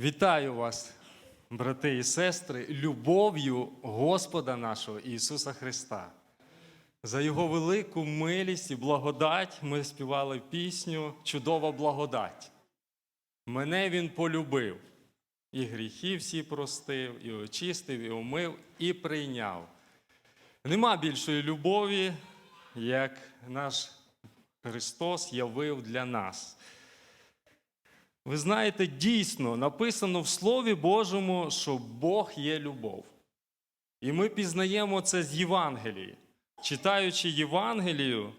Вітаю вас, брати і сестри, любов'ю Господа нашого Ісуса Христа. За Його велику милість і благодать ми співали пісню Чудова благодать. Мене Він полюбив, і гріхи всі простив, і очистив, і умив, і прийняв. Нема більшої любові, як наш Христос явив для нас. Ви знаєте, дійсно написано в Слові Божому, що Бог є любов. І ми пізнаємо це з Євангелії. Читаючи Євангелію,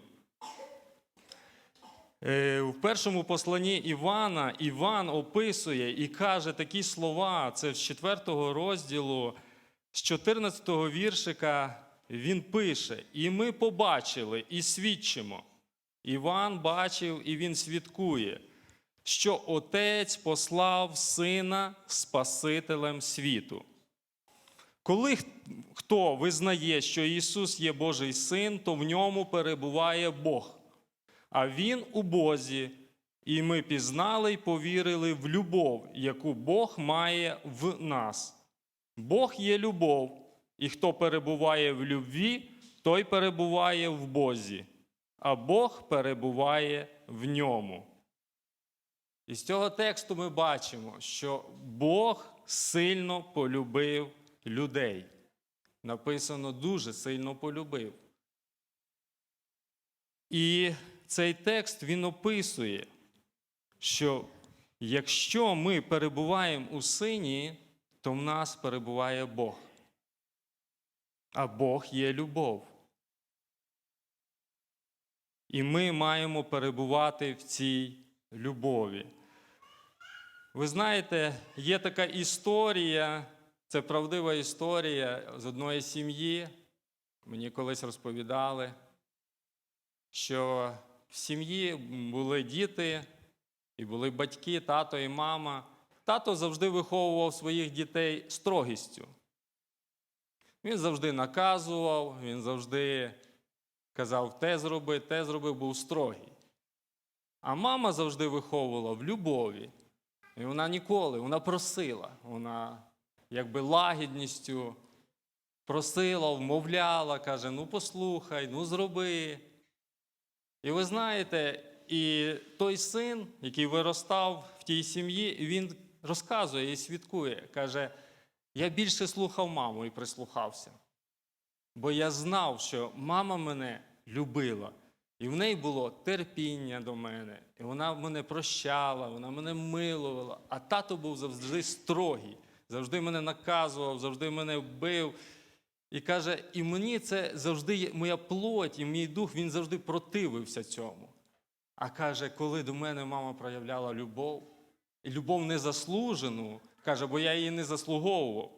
е, в першому посланні Івана Іван описує і каже такі слова, це з 4 розділу, з 14 віршика він пише: І ми побачили і свідчимо. Іван бачив і він свідкує що Отець послав Сина Спасителем світу. Коли хто визнає, що Ісус є Божий Син, то в ньому перебуває Бог, а Він у Бозі, і ми пізнали й повірили в любов, яку Бог має в нас. Бог є любов, і хто перебуває в любві, той перебуває в Бозі, а Бог перебуває в ньому. І з цього тексту ми бачимо, що Бог сильно полюбив людей. Написано дуже сильно полюбив. І цей текст він описує, що якщо ми перебуваємо у сині, то в нас перебуває Бог. А Бог є любов. І ми маємо перебувати в цій любові. Ви знаєте, є така історія, це правдива історія з одної сім'ї. Мені колись розповідали, що в сім'ї були діти, і були батьки, тато і мама. Тато завжди виховував своїх дітей строгістю. Він завжди наказував, він завжди казав те зроби, те зроби, був строгий. А мама завжди виховувала в любові. І вона ніколи, вона просила, вона якби лагідністю просила, вмовляла, каже: ну послухай, ну зроби. І ви знаєте, і той син, який виростав в тій сім'ї, він розказує і свідкує, каже: я більше слухав маму і прислухався. Бо я знав, що мама мене любила. І в неї було терпіння до мене, і вона мене прощала, вона мене милувала. А тато був завжди строгий, завжди мене наказував, завжди мене бив. І каже, і мені це завжди моя плоть і мій дух, він завжди противився цьому. А каже, коли до мене мама проявляла любов, і любов незаслужену, каже, бо я її не заслуговував.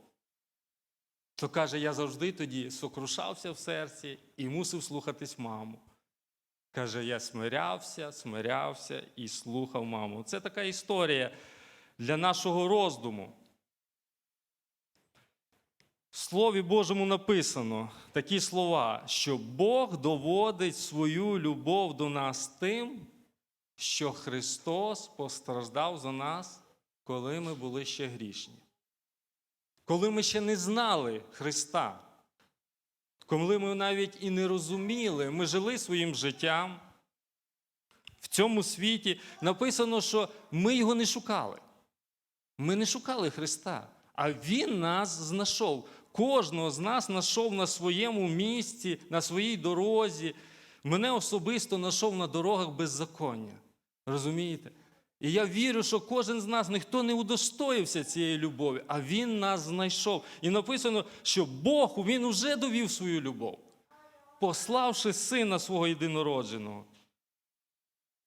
То каже, я завжди тоді сокрушався в серці і мусив слухатись маму. Каже, я смирявся, смирявся і слухав маму. Це така історія для нашого роздуму. В Слові Божому написано такі слова, що Бог доводить свою любов до нас тим, що Христос постраждав за нас, коли ми були ще грішні. Коли ми ще не знали Христа, коли ми навіть і не розуміли, ми жили своїм життям в цьому світі, написано, що ми його не шукали. Ми не шукали Христа, а Він нас знайшов. Кожного з нас знайшов на своєму місці, на своїй дорозі. Мене особисто знайшов на дорогах беззаконня. Розумієте? І я вірю, що кожен з нас ніхто не удостоївся цієї любові, а Він нас знайшов. І написано, що Бог Він уже довів свою любов, пославши Сина свого єдинородженого,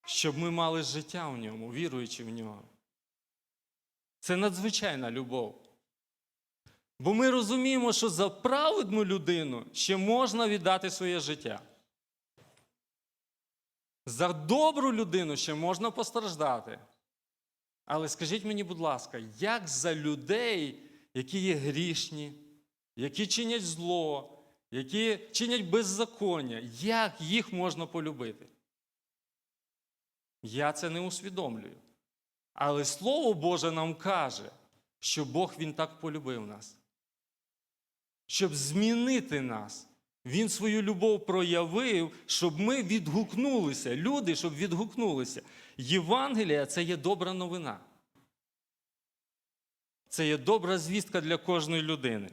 щоб ми мали життя в ньому, віруючи в нього. Це надзвичайна любов. Бо ми розуміємо, що за праведну людину ще можна віддати своє життя. За добру людину ще можна постраждати. Але скажіть мені, будь ласка, як за людей, які є грішні, які чинять зло, які чинять беззаконня, як їх можна полюбити? Я це не усвідомлюю. Але Слово Боже нам каже, що Бог Він так полюбив нас. Щоб змінити нас. Він свою любов проявив, щоб ми відгукнулися. Люди, щоб відгукнулися. Євангелія це є добра новина. Це є добра звістка для кожної людини.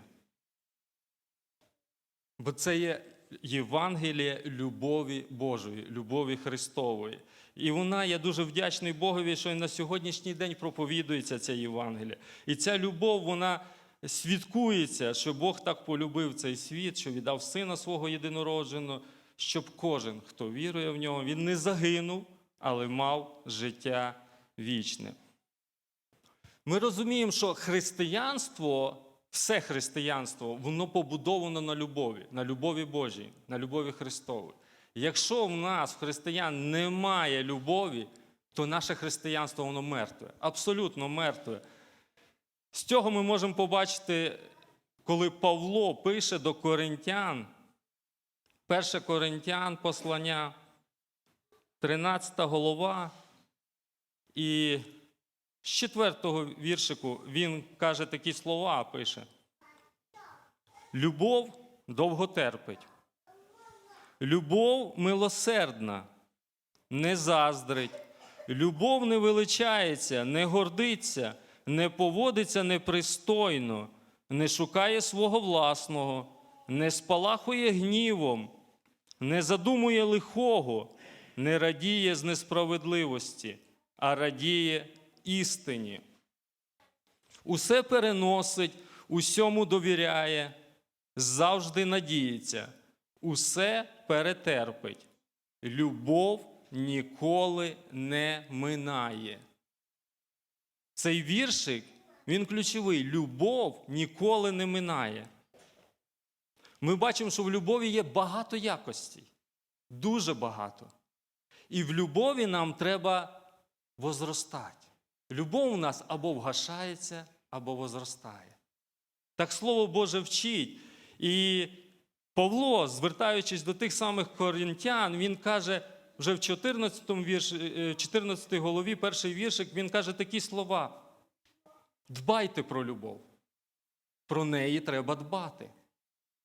Бо це є Євангеліє любові Божої, любові Христової. І вона, я дуже вдячний Богові, що і на сьогоднішній день проповідується ця Євангелія. І ця любов, вона свідкується, що Бог так полюбив цей світ, що віддав сина свого єдинородженого, щоб кожен, хто вірує в нього, він не загинув, але мав життя вічне. Ми розуміємо, що християнство, все християнство, воно побудовано на любові, на любові Божій, на любові Христової. Якщо в нас, в християн, немає любові, то наше християнство воно мертве, абсолютно мертве. З цього ми можемо побачити, коли Павло пише до коринтян, 1 Коринтян, послання, 13 голова, і з четвертого віршику він каже такі слова, пише. Любов довго терпить. Любов милосердна, не заздрить. Любов не величається, не гордиться, не поводиться непристойно, не шукає свого власного, не спалахує гнівом, не задумує лихого, не радіє з несправедливості, а радіє істині. Усе переносить, усьому довіряє, завжди надіється, усе перетерпить. Любов ніколи не минає. Цей віршик, він ключовий. Любов ніколи не минає. Ми бачимо, що в любові є багато якостей. Дуже багато. І в любові нам треба возростати. Любов у нас або вгашається, або возростає. Так Слово Боже вчить. І Павло, звертаючись до тих самих коринтян, він каже вже в 14 вірші, 14 голові, перший віршик, він каже такі слова. Дбайте про любов. Про неї треба дбати.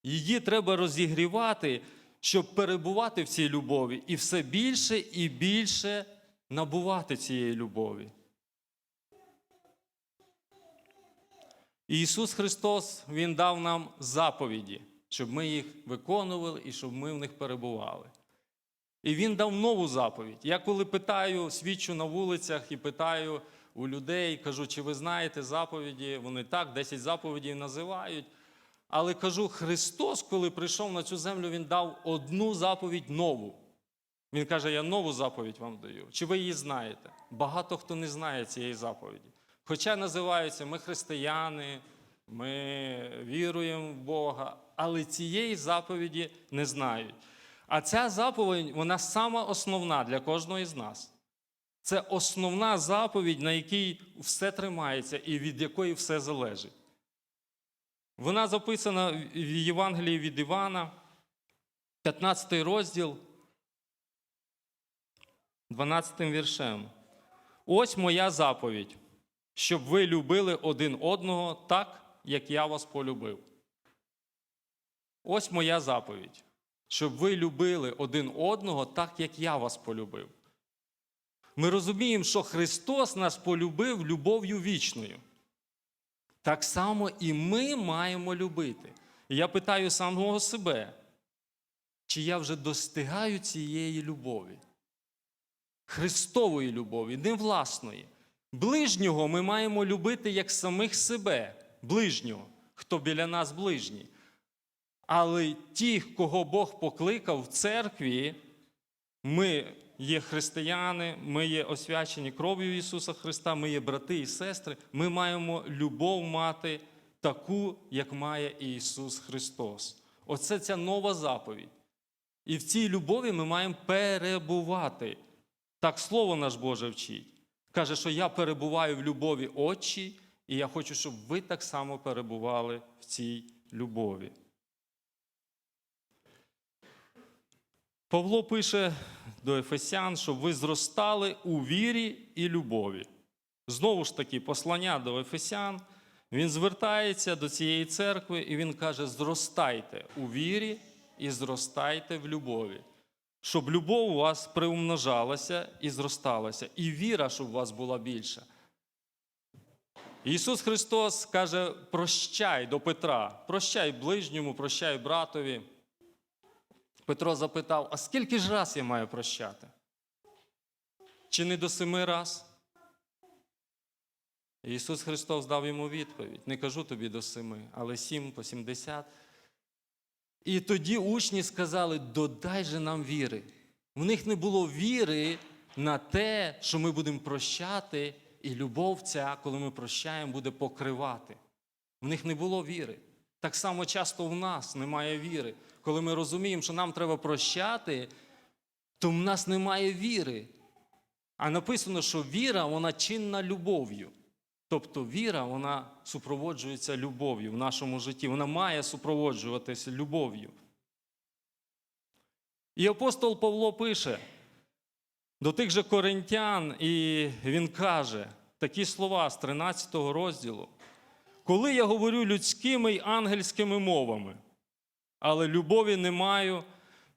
Її треба розігрівати, щоб перебувати в цій любові і все більше і більше набувати цієї любові. Ісус Христос Він дав нам заповіді, щоб ми їх виконували і щоб ми в них перебували. І Він дав нову заповідь. Я коли питаю, свідчу на вулицях і питаю у людей, кажу, чи ви знаєте заповіді, вони так, 10 заповідей називають. Але кажу, Христос, коли прийшов на цю землю, Він дав одну заповідь нову. Він каже, я нову заповідь вам даю. Чи ви її знаєте? Багато хто не знає цієї заповіді. Хоча називаються ми християни, ми віруємо в Бога, але цієї заповіді не знають. А ця заповідь, вона сама основна для кожного з нас. Це основна заповідь, на якій все тримається і від якої все залежить. Вона записана в Євангелії від Івана, 15 розділ, 12 віршем. Ось моя заповідь, щоб ви любили один одного так, як я вас полюбив. Ось моя заповідь, щоб ви любили один одного так, як я вас полюбив. Ми розуміємо, що Христос нас полюбив любов'ю вічною. Так само і ми маємо любити. І я питаю самого себе, чи я вже достигаю цієї любові? Христової любові, не власної. Ближнього ми маємо любити як самих себе, ближнього, хто біля нас ближній. Але ті, кого Бог покликав в церкві, ми є християни, ми є освячені кров'ю Ісуса Христа, ми є брати і сестри, ми маємо любов мати таку, як має Ісус Христос. Оце ця нова заповідь. І в цій любові ми маємо перебувати. Так Слово наш Боже вчить. Каже, що я перебуваю в любові Отчі, і я хочу, щоб ви так само перебували в цій любові. Павло пише до Ефесян, щоб ви зростали у вірі і любові. Знову ж таки, послання до Ефесян, Він звертається до цієї церкви і він каже: зростайте у вірі і зростайте в любові, щоб любов у вас приумножалася і зросталася, і віра, щоб у вас була більша. Ісус Христос каже: прощай до Петра, прощай ближньому, прощай братові. Петро запитав: а скільки ж раз я маю прощати? Чи не до семи раз? Ісус Христос дав йому відповідь: не кажу тобі до семи, але сім по сімдесят. І тоді учні сказали: додай же нам віри. В них не було віри на те, що ми будемо прощати, і любов ця, коли ми прощаємо, буде покривати. В них не було віри. Так само часто в нас немає віри. Коли ми розуміємо, що нам треба прощати, то в нас немає віри. А написано, що віра, вона чинна любов'ю. Тобто віра, вона супроводжується любов'ю в нашому житті. Вона має супроводжуватися любов'ю. І апостол Павло пише до тих же коринтян, і він каже такі слова з 13 розділу. Коли я говорю людськими й ангельськими мовами, але любові не маю,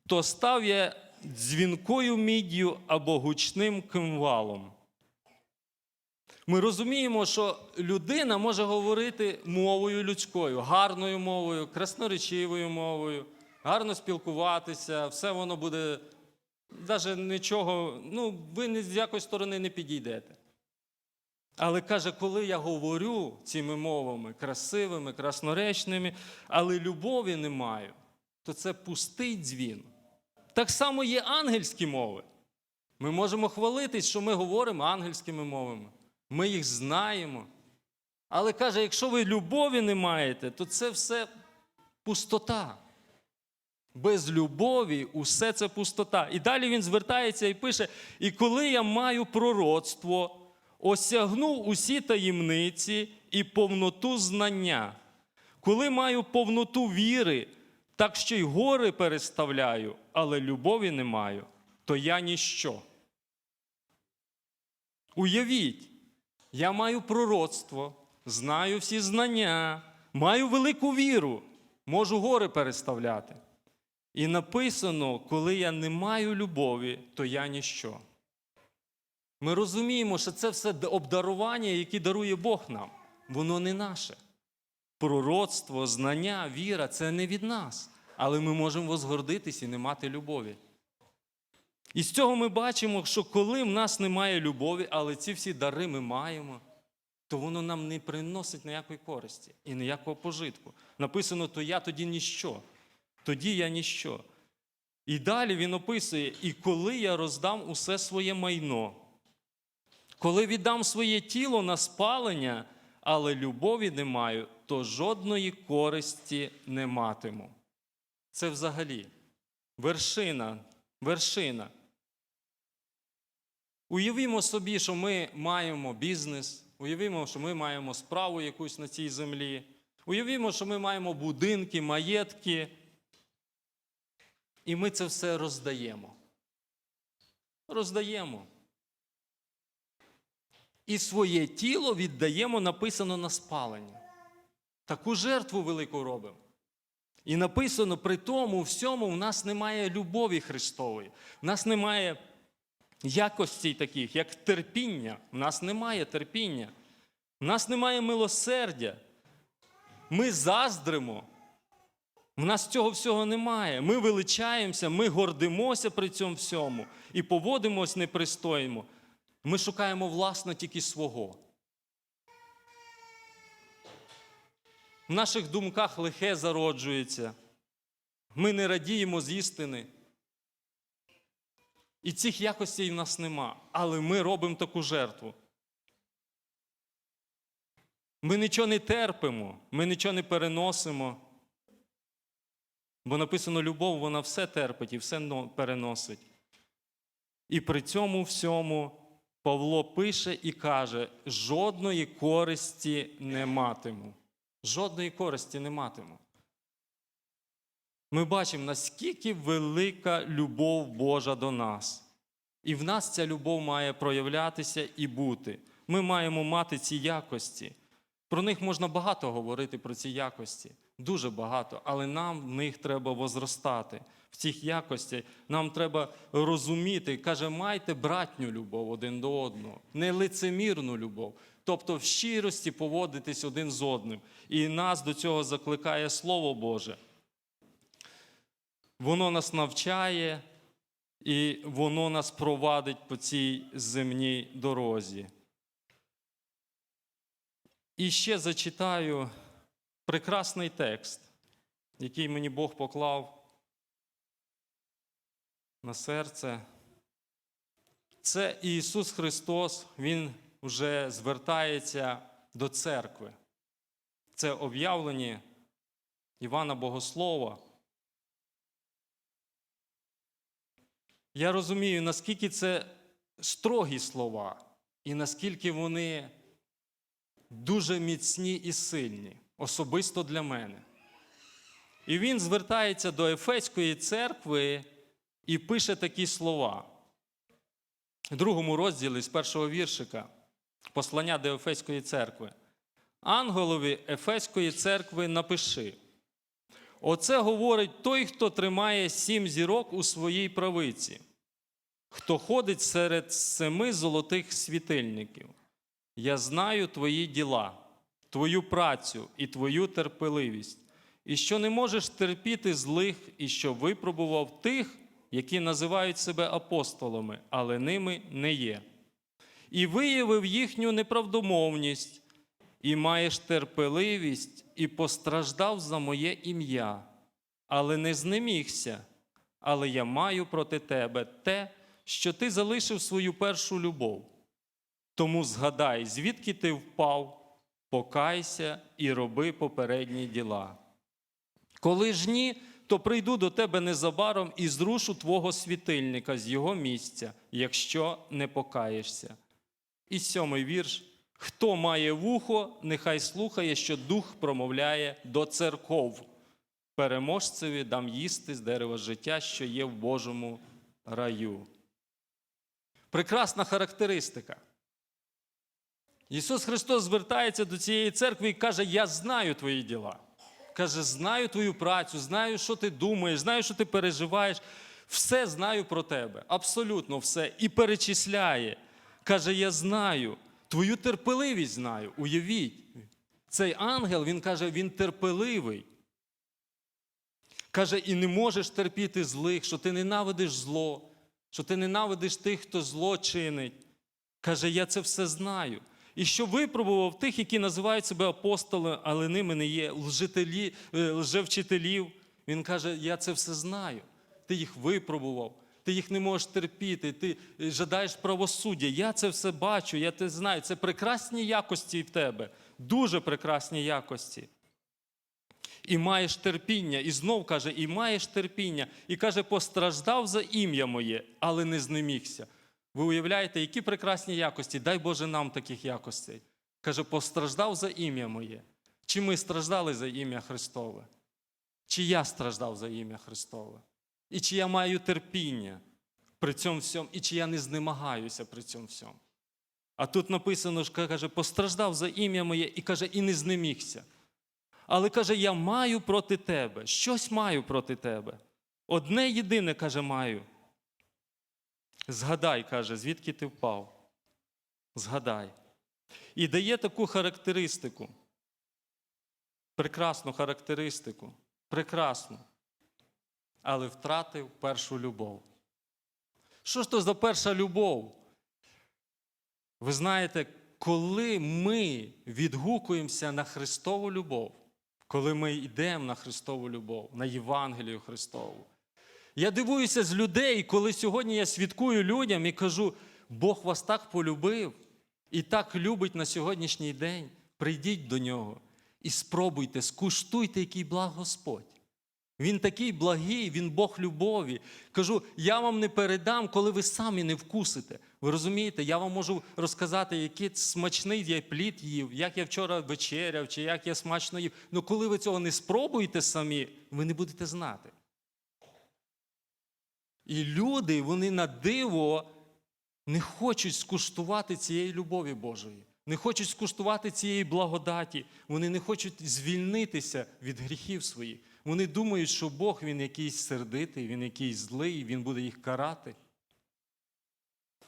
то став я дзвінкою міддю або гучним кимвалом. Ми розуміємо, що людина може говорити мовою людською, гарною мовою, красноречивою мовою, гарно спілкуватися, все воно буде, навіть нічого, ну, ви ні з якої сторони не підійдете. Але каже, коли я говорю цими мовами красивими, красноречними, але любові не маю, то це пустий дзвін. Так само є ангельські мови. Ми можемо хвалитись, що ми говоримо ангельськими мовами. Ми їх знаємо. Але каже, якщо ви любові не маєте, то це все пустота. Без любові усе це пустота. І далі він звертається і пише: І коли я маю пророцтво, осягнув усі таємниці і повноту знання, коли маю повноту віри, так що й гори переставляю, але любові не маю, то я ніщо. Уявіть, я маю пророцтво, знаю всі знання, маю велику віру, можу гори переставляти. І написано, коли я не маю любові, то я ніщо. Ми розуміємо, що це все обдарування, які дарує Бог нам. Воно не наше. Пророцтво, знання, віра це не від нас. Але ми можемо возгордитись і не мати любові. І з цього ми бачимо, що коли в нас немає любові, але ці всі дари ми маємо, то воно нам не приносить ніякої користі і ніякого пожитку. Написано, то я тоді ніщо. Тоді я ніщо. І далі він описує: і коли я роздам усе своє майно, коли віддам своє тіло на спалення, але любові не маю, то жодної користі не матиму. Це взагалі вершина, вершина. Уявімо собі, що ми маємо бізнес, уявімо, що ми маємо справу якусь на цій землі. Уявімо, що ми маємо будинки, маєтки. І ми це все роздаємо. Роздаємо. І своє тіло віддаємо, написано на спалення. Таку жертву велику робимо. І написано, при тому всьому в нас немає любові Христової, в нас немає якостей таких, як терпіння. В нас немає терпіння, в нас немає милосердя. Ми заздримо. В нас цього всього немає. Ми величаємося, ми гордимося при цьому всьому і поводимось непристойно. Ми шукаємо власно тільки свого. В наших думках лихе зароджується. Ми не радіємо з істини. І цих якостей в нас нема. Але ми робимо таку жертву. Ми нічого не терпимо, ми нічого не переносимо. Бо написано, любов, вона все терпить і все переносить. І при цьому всьому Павло пише і каже: жодної користі не матиму. Жодної користі не матиму. Ми бачимо, наскільки велика любов Божа до нас. І в нас ця любов має проявлятися і бути. Ми маємо мати ці якості. Про них можна багато говорити, про ці якості, дуже багато, але нам в них треба возростати. В цих якостях нам треба розуміти, каже, майте братню любов один до одного, не лицемірну любов, тобто в щирості поводитись один з одним. І нас до цього закликає Слово Боже. Воно нас навчає і воно нас провадить по цій земній дорозі. І ще зачитаю прекрасний текст, який мені Бог поклав на серце. Це Ісус Христос, Він вже звертається до церкви. Це об'явлені Івана Богослова. Я розумію, наскільки це строгі слова, і наскільки вони дуже міцні і сильні, особисто для мене. І він звертається до Ефеської церкви і пише такі слова. В другому розділі з першого віршика послання до Ефеської церкви. Ангелові Ефеської церкви напиши. Оце говорить той, хто тримає сім зірок у своїй правиці, хто ходить серед семи золотих світильників. Я знаю твої діла, твою працю і твою терпеливість, і що не можеш терпіти злих, і що випробував тих, які називають себе апостолами, але ними не є. І виявив їхню неправдомовність, і маєш терпеливість, і постраждав за моє ім'я, але не знемігся. Але я маю проти тебе те, що ти залишив свою першу любов. Тому згадай, звідки ти впав, покайся і роби попередні діла. Коли ж ні, то прийду до тебе незабаром і зрушу твого світильника з його місця, якщо не покаєшся. І сьомий вірш. Хто має вухо, нехай слухає, що дух промовляє до церков. Переможцеві дам їсти з дерева життя, що є в Божому раю. Прекрасна характеристика. Ісус Христос звертається до цієї церкви і каже: Я знаю твої діла. Каже, знаю твою працю, знаю, що ти думаєш, знаю, що ти переживаєш. Все знаю про тебе, абсолютно все. І перечисляє. Каже, я знаю, твою терпеливість знаю. Уявіть, цей ангел, він каже, він терпеливий. Каже, і не можеш терпіти злих, що ти ненавидиш зло, що ти ненавидиш тих, хто зло чинить. Каже, я це все знаю. І що випробував тих, які називають себе апостолами, але ними не є, лжителі, е, лжевчителів. Він каже, я це все знаю. Ти їх випробував, ти їх не можеш терпіти, ти е, жадаєш правосуддя. Я це все бачу, я це знаю. Це прекрасні якості в тебе, дуже прекрасні якості. І маєш терпіння, і знов каже, і маєш терпіння. І каже, постраждав за ім'я моє, але не знемігся. Ви уявляєте, які прекрасні якості, дай Боже нам таких якостей. Каже, постраждав за ім'я моє. Чи ми страждали за ім'я Христове? Чи я страждав за ім'я Христове? І чи я маю терпіння при цьому всьому, і чи я не знемагаюся при цьому всьому? А тут написано, що каже, постраждав за ім'я моє і каже, і не знемігся. Але каже, я маю проти тебе, щось маю проти тебе. Одне єдине, каже, маю. Згадай, каже, звідки ти впав. Згадай. І дає таку характеристику. Прекрасну характеристику. Прекрасну. Але втратив першу любов. Що ж то за перша любов? Ви знаєте, коли ми відгукуємося на Христову любов, коли ми йдемо на Христову любов, на Євангелію Христову. Я дивуюся з людей, коли сьогодні я свідкую людям і кажу, Бог вас так полюбив і так любить на сьогоднішній день. Прийдіть до нього і спробуйте, скуштуйте, який благ Господь. Він такий благий, він Бог любові. Кажу, я вам не передам, коли ви самі не вкусите. Ви розумієте, я вам можу розказати, який смачний я плід їв, як я вчора вечеряв, чи як я смачно їв. Але коли ви цього не спробуєте самі, ви не будете знати. І люди, вони на диво не хочуть скуштувати цієї любові Божої. не хочуть скуштувати цієї благодаті, вони не хочуть звільнитися від гріхів своїх. Вони думають, що Бог він якийсь сердитий, він якийсь злий, він буде їх карати.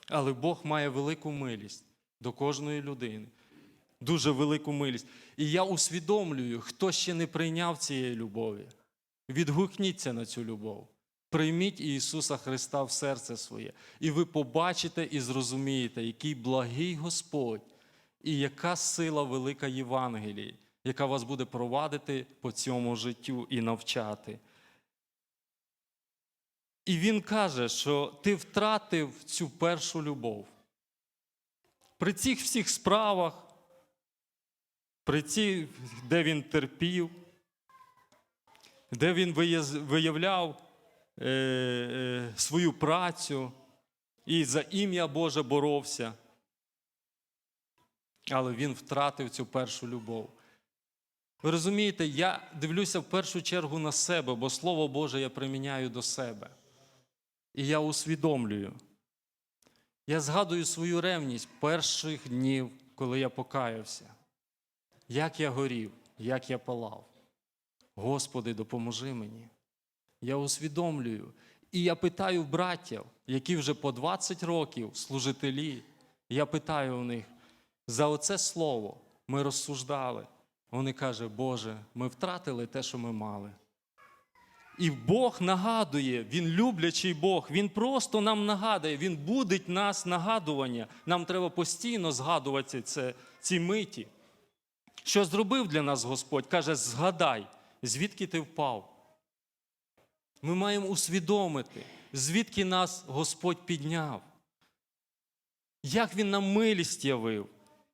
Але Бог має велику милість до кожної людини, дуже велику милість. І я усвідомлюю, хто ще не прийняв цієї любові. Відгукніться на цю любов. Прийміть Ісуса Христа в серце своє, і ви побачите і зрозумієте, який благий Господь і яка сила велика Євангелії, яка вас буде провадити по цьому життю і навчати. І Він каже, що ти втратив цю першу любов. При цих всіх справах, при цій, де він терпів, де він виявляв е, е, свою працю і за ім'я Боже боровся. Але він втратив цю першу любов. Ви розумієте, я дивлюся в першу чергу на себе, бо Слово Боже я приміняю до себе. І я усвідомлюю. Я згадую свою ревність перших днів, коли я покаявся. Як я горів, як я палав. Господи, допоможи мені. Я усвідомлюю. І я питаю братів, які вже по 20 років служителі, я питаю у них, за оце слово ми розсуждали. Вони кажуть, Боже, ми втратили те, що ми мали. І Бог нагадує, Він люблячий Бог, Він просто нам нагадує, Він будить нас нагадування. Нам треба постійно згадувати це, ці миті. Що зробив для нас Господь? Каже, згадай, звідки ти впав. Ми маємо усвідомити, звідки нас Господь підняв, як Він нам милість явив,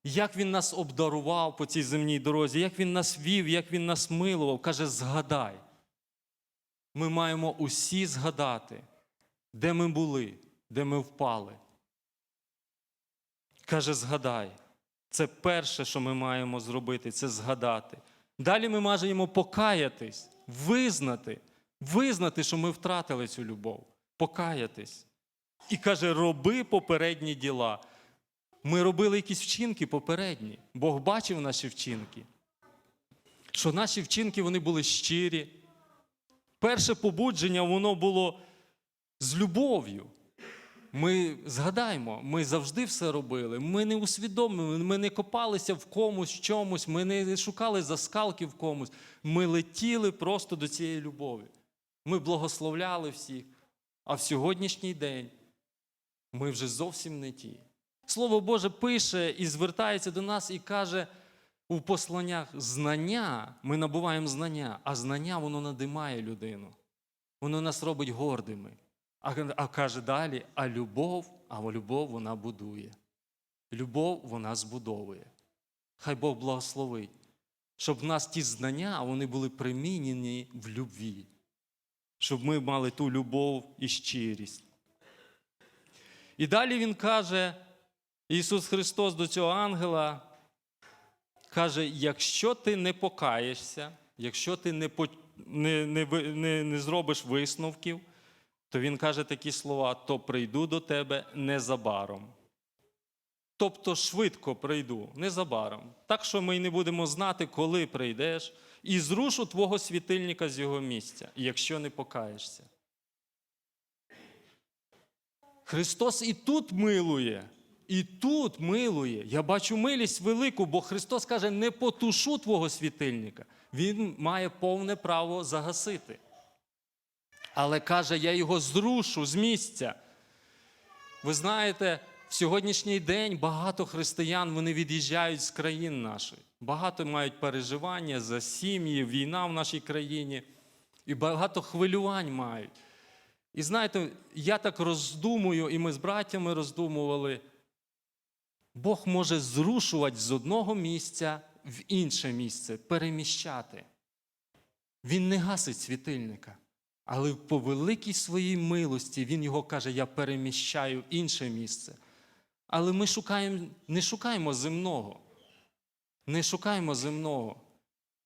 як Він нас обдарував по цій земній дорозі, як Він нас вів, як Він нас милував. Каже, згадай. Ми маємо усі згадати, де ми були, де ми впали. Каже, згадай. Це перше, що ми маємо зробити, це згадати. Далі ми маємо покаятись, визнати, визнати, що ми втратили цю любов, покаятись. І каже, роби попередні діла. Ми робили якісь вчинки попередні. Бог бачив наші вчинки. Що наші вчинки вони були щирі. Перше побудження воно було з любов'ю. Ми згадаємо, ми завжди все робили. Ми не усвідомили, ми не копалися в комусь, в чомусь, ми не шукали заскалки в комусь. Ми летіли просто до цієї любові. Ми благословляли всіх. А в сьогоднішній день ми вже зовсім не ті. Слово Боже пише і звертається до нас і каже у посланнях знання, ми набуваємо знання, а знання воно надимає людину. Воно нас робить гордими. А, а каже далі, а любов, а любов вона будує. Любов вона збудовує. Хай Бог благословить, щоб в нас ті знання вони були примінені в любві, щоб ми мали ту любов і щирість. І далі Він каже, Ісус Христос до цього ангела каже: якщо ти не покаєшся, якщо ти не, не, не, не, не зробиш висновків, то він каже такі слова: то прийду до тебе незабаром. Тобто швидко прийду, незабаром. Так що ми й не будемо знати, коли прийдеш, і зрушу твого світильника з його місця, якщо не покаєшся. Христос і тут милує, і тут милує. Я бачу милість велику, бо Христос каже: не потушу твого світильника. Він має повне право загасити. Але каже, я його зрушу з місця. Ви знаєте, в сьогоднішній день багато християн вони від'їжджають з країн нашої. Багато мають переживання за сім'ї, війна в нашій країні, і багато хвилювань мають. І знаєте, я так роздумую, і ми з братями роздумували. Бог може зрушувати з одного місця в інше місце, переміщати. Він не гасить світильника, але по великій своїй милості Він його каже: Я переміщаю в інше місце. Але ми шукаємо, не шукаємо земного. Не шукаємо земного.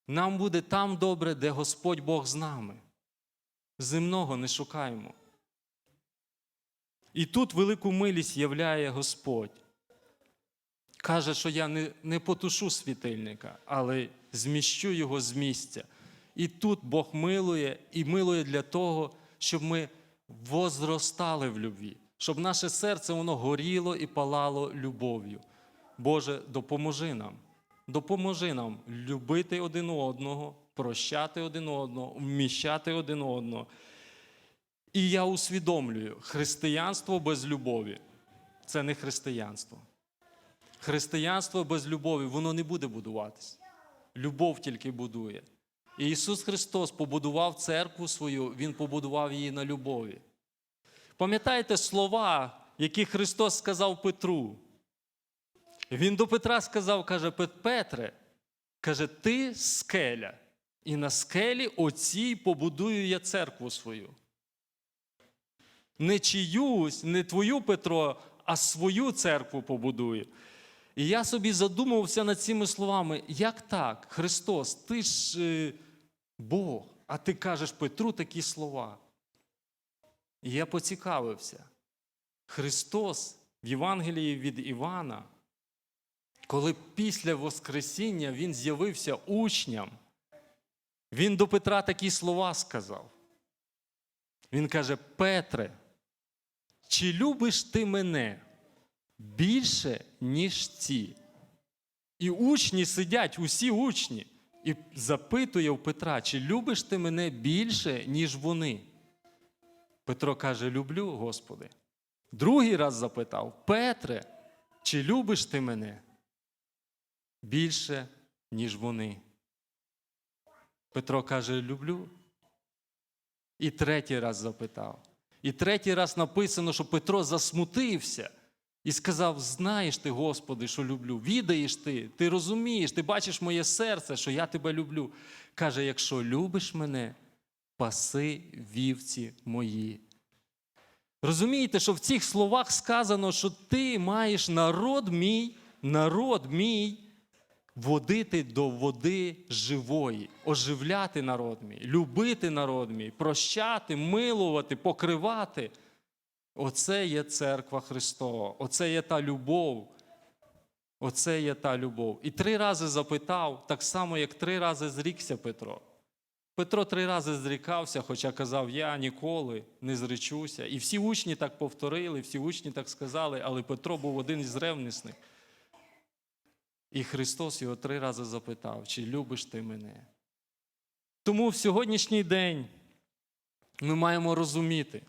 Нам буде там добре, де Господь Бог з нами. Земного не шукаємо. І тут велику милість являє Господь. каже, що я не, не потушу світильника, але зміщу його з місця. І тут Бог милує і милує для того, щоб ми возростали в любві, щоб наше серце воно горіло і палало любов'ю. Боже, допоможи нам. Допоможи нам любити один одного, прощати один одного, вміщати один одного. І я усвідомлюю, християнство без любові це не християнство. Християнство без любові, воно не буде будуватись. Любов тільки будує. І Ісус Христос побудував церкву свою, Він побудував її на любові. Пам'ятаєте слова, які Христос сказав Петру? Він до Петра сказав, каже, Петре, каже, ти скеля, і на скелі оцій побудую я церкву свою. Не чиюсь, не твою Петро, а свою церкву побудую. І я собі задумався над цими словами, як так, Христос, ти ж е, Бог, а ти кажеш Петру такі слова. І я поцікавився. Христос в Євангелії від Івана, коли після Воскресіння Він з'явився учням, Він до Петра такі слова сказав. Він каже: Петре, чи любиш ти мене більше, ніж ці? І учні сидять, усі учні, і запитує у Петра, чи любиш ти мене більше, ніж вони? Петро каже: Люблю, Господи. Другий раз запитав: Петре, чи любиш ти мене більше, ніж вони? Петро каже: Люблю. І третій раз запитав. І третій раз написано, що Петро засмутився і сказав: Знаєш ти, Господи, що люблю, відаєш ти, ти розумієш, ти бачиш моє серце, що я тебе люблю. Каже: якщо любиш мене, паси вівці мої. Розумієте, що в цих словах сказано, що ти маєш народ мій, народ мій водити до води живої, оживляти народ мій, любити народ мій, прощати, милувати, покривати. Оце є церква Христова, оце є та любов. Оце є та любов. І три рази запитав, так само, як три рази зрікся Петро. Петро три рази зрікався, хоча казав, я ніколи не зречуся. І всі учні так повторили, всі учні так сказали, але Петро був один із ревнісних. І Христос його три рази запитав, чи любиш ти мене? Тому в сьогоднішній день ми маємо розуміти,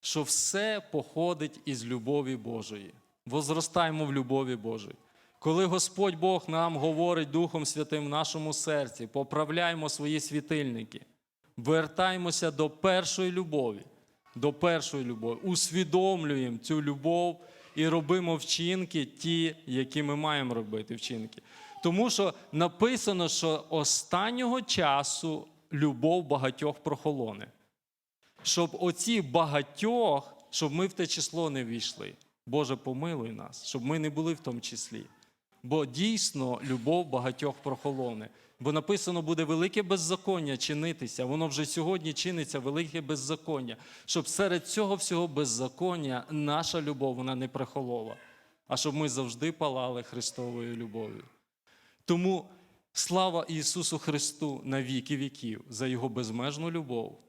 що все походить із любові Божої. Возростаємо в любові Божої. Коли Господь Бог нам говорить Духом Святим в нашому серці, поправляємо свої світильники, вертаємося до першої любові, до першої любові, усвідомлюємо цю любов і робимо вчинки, ті, які ми маємо робити вчинки. Тому що написано, що останнього часу любов багатьох прохолоне. Щоб оці багатьох, щоб ми в те число не війшли. Боже, помилуй нас, щоб ми не були в тому числі. Бо дійсно любов багатьох прохолоне. Бо написано буде велике беззаконня чинитися. Воно вже сьогодні чиниться велике беззаконня. Щоб серед цього всього беззаконня наша любов вона не прихолола, а щоб ми завжди палали Христовою любов'ю. Тому слава Ісусу Христу на віки віків за Його безмежну любов,